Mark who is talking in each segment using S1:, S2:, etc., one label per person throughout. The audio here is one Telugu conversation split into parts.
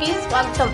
S1: కి స్వాగతం.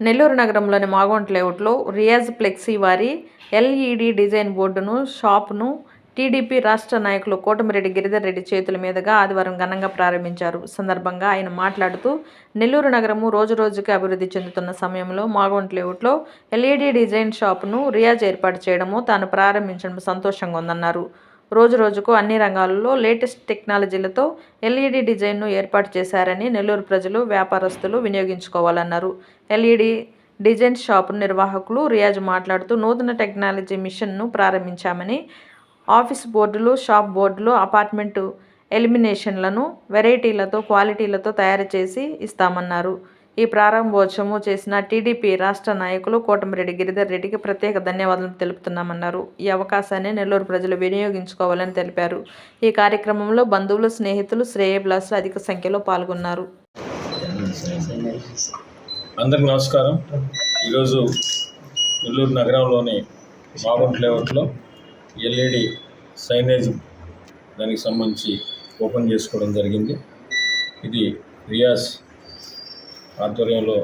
S2: నెల్లూరు నగరంలోని మాగోంట్ లేఅవుట్లో రియాజ్ ఫ్లెక్సీ వారి ఎల్ఈడి డిజైన్ బోర్డును షాప్ను టీడీపీ రాష్ట్ర నాయకులు కోటమిరెడ్డి గిరిధర్ రెడ్డి చేతుల మీదుగా ఆదివారం ఘనంగా ప్రారంభించారు. సందర్భంగా ఆయన మాట్లాడుతూ నెల్లూరు నగరము రోజురోజుకి అభివృద్ధి చెందుతున్న సమయంలో మాగోంట్ లేఅవుట్లో ఎల్ఈడి డిజైన్ షాప్ను రియాజ్ ఏర్పాటు చేయడము తాను ప్రారంభించడం సంతోషంగా ఉందన్నారు. రోజు రోజుకు అన్ని రంగాలలో లేటెస్ట్ టెక్నాలజీలతో ఎల్ఈడి డిజైన్ను ఏర్పాటు చేశారని నెల్లూరు ప్రజలు వ్యాపారస్తులు వినియోగించుకోవాలన్నారు. ఎల్ఈడి డిజైన్ షాప్ నిర్వాహకులు రియాజ్ మాట్లాడుతూ నూతన టెక్నాలజీ మిషన్ను ప్రారంభించామని ఆఫీస్ బోర్డులు షాప్ బోర్డులు అపార్ట్మెంటు ఎలిమినేషన్లను వెరైటీలతో క్వాలిటీలతో తయారు చేసి ఇస్తామన్నారు. ఈ ప్రారంభోత్సవం చేసిన టీడీపీ రాష్ట్ర నాయకులు కోటమిరెడ్డి గిరిధర్ రెడ్డికి ప్రత్యేక ధన్యవాదాలు తెలుపుతున్నామన్నారు. ఈ అవకాశాన్ని నెల్లూరు ప్రజలు వినియోగించుకోవాలని తెలిపారు. ఈ కార్యక్రమంలో బంధువులు స్నేహితులు శ్రేయభిలాసులు అధిక సంఖ్యలో పాల్గొన్నారు.
S3: అందరికి నమస్కారం. ఈరోజు నెల్లూరు నగరంలోని మాగుంట్ లేఅవుట్లో ఎల్ఈడి సైనేజ్ దానికి సంబంధించి ఓపెన్ చేసుకోవడం జరిగింది. ఇది రియాజ్ ఆధ్వర్యంలో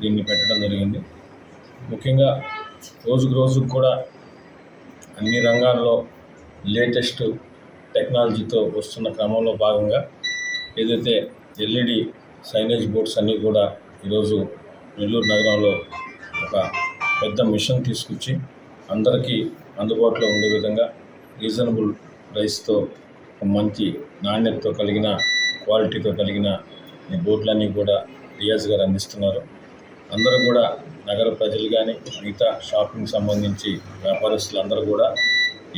S3: దీన్ని పెట్టడం జరిగింది. ముఖ్యంగా రోజుకు రోజుకు కూడా అన్ని రంగాల్లో లేటెస్ట్ టెక్నాలజీతో వస్తున్న క్రమంలో భాగంగా ఏదైతే ఎల్ఈడి సైనేజ్ బోర్డ్స్ అన్నీ కూడా ఈరోజు నెల్లూరు నగరంలో ఒక పెద్ద మిషన్ తీసుకొచ్చి అందరికీ అందుబాటులో ఉండే విధంగా రీజనబుల్ ప్రైస్తో ఒక మంచి నాణ్యతతో కలిగిన క్వాలిటీతో కలిగిన ఈ బోర్డులన్నీ కూడా రియాజ్ గారు అందిస్తున్నారు. అందరూ కూడా నగర ప్రజలు కానీ మిగతా షాపింగ్ సంబంధించి వ్యాపారస్తులు అందరూ కూడా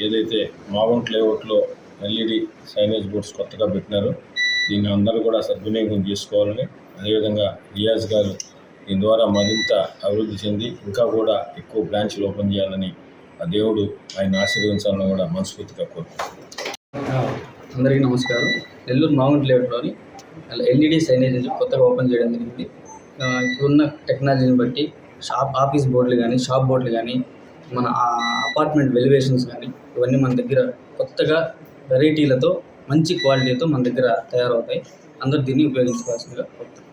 S3: ఏదైతే మాగుంట్ లేఅవుట్లో ఎల్ఈడి సైనేజ్ బోర్డ్స్ కొత్తగా పెట్టినారో దీన్ని అందరూ కూడా సద్వినియోగం చేసుకోవాలని అదేవిధంగా రియాజ్ గారు దీని ద్వారా మరింత అభివృద్ధి చెంది ఇంకా కూడా ఎక్కువ బ్రాంచ్లు ఓపెన్ చేయాలని ఆ దేవుడు ఆయన ఆశీర్వదించాలని కూడా మనస్ఫూర్తిగా కోరుకుంటున్నాను.
S4: అందరికీ నమస్కారం. నెల్లూరు మాగుంట్ లేఅవుట్లోని ఎల్ఈడి సైనేజ్ కొత్తగా ఓపెన్ చేయడం జరిగింది. ఇప్పుడున్న టెక్నాలజీని బట్టి షాప్ ఆఫీస్ బోర్డులు కానీ షాప్ బోర్డులు కానీ మన అపార్ట్మెంట్ వెలివేషన్స్ కానీ ఇవన్నీ మన దగ్గర కొత్తగా వెరైటీలతో మంచి క్వాలిటీతో మన దగ్గర తయారవుతాయి. అందరూ దీన్ని ఉపయోగించుకోవాల్సిందిగా కోరుతున్నాను